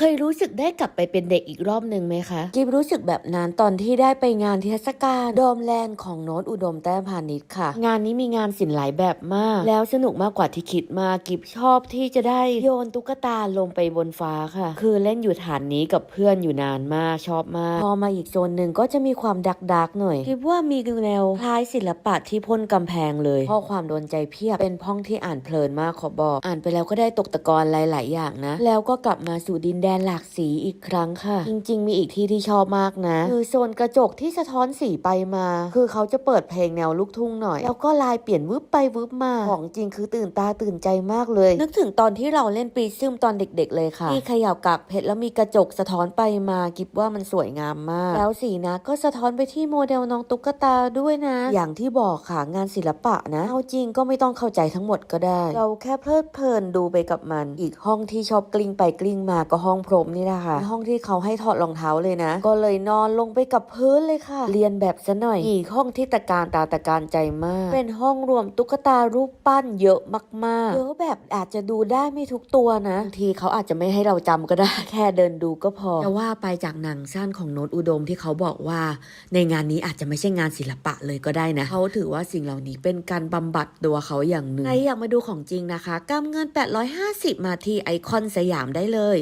เคยรู้สึกได้กลับไปเป็นเด็กอีกรอบหนึ่งไหมคะกิฟรู้สึกแบบนั้นตอนที่ได้ไปงานเทศกาลโดมแลนด์ของโน้ตอุดมแต้มพาณิชย์ค่ะ งานนี้มีงานศิลป์หลายแบบมาก แล้วสนุกมากกว่าที่คิดมากกิฟชอบที่จะได้โยนตุ๊กตาลงไปบนฟ้าค่ะ คือเล่นอยู่ฐานนี้กับเพื่อนอยู่นานมากชอบมาก พอมาอีกโซนหนึ่งก็จะมีความดักดักๆหน่อยคิดว่ามีแนวคล้ายศิลปะที่พ่นกำแพงเลยข้อความโดนใจเพียบเป็นพ้องที่อ่านเพลินมากขอบอก อ่านไปแล้วก็ได้ตกตะกอนหลาย ๆ อย่างนะ แล้วก็กลับมาสู่ดินแดนหลากสีอีกครั้งค่ะ จริง ๆ มีอีกที่ที่ชอบมากนะ คือโซนกระจกที่สะท้อนสีไปมา คือเขาจะเปิดเพลงแนวลูกทุ่งหน่อย แล้วก็ลายเปลี่ยนวึบไปวึบมาของจริงคือตื่นตาตื่นใจมากเลย นึกถึงตอนที่เราเล่นปีซึมตอนเด็ก ๆ เลยค่ะ ที่เขย่ากากเพชรแล้วมีกระจกสะท้อนไปมากิบว่ามันสวยงามมาก แล้วสีนะก็สะท้อนไปที่โมเดลน้องตุ๊กตาด้วยนะ อย่างที่บอกค่ะงานศิลปะนะเอาจริงก็ไม่ต้องเข้าใจทั้งหมดก็ได้ เราแค่เพลิดเพลินดูไปกับมัน อีกห้องที่ชอบกลิ้งไปกลิ้งมาก็ห้องพรมนี่แหละค่ะเป็นห้องที่เขาให้ถอดรองเท้าเลยนะ ก็เลยนอนลงไปกับพื้นเลยค่ะ เรียนแบบซะหน่อยอีกห้องที่ตะการตาตะการใจมาก เป็นห้องรวมตุ๊กตารูปปั้นเยอะมากๆเยอะแบบอาจจะดูได้ไม่ทุกตัวนะบางทีเขาอาจจะไม่ให้เราจำก็ได้ แค่เดินดูก็พอแต่ว่าไปจากหนังสั้นของโน้ตอุดมที่เขาบอกว่าในงานนี้อาจจะไม่ใช่งานศิลปะเลยก็ได้นะเขาถือว่าสิ่งเหล่านี้เป็นการบำบัดตัวเขาอย่างหนึ่งใครอยากมาดูของจริงนะคะกำเงิน 850 มาที่ไอคอนสยามได้เลย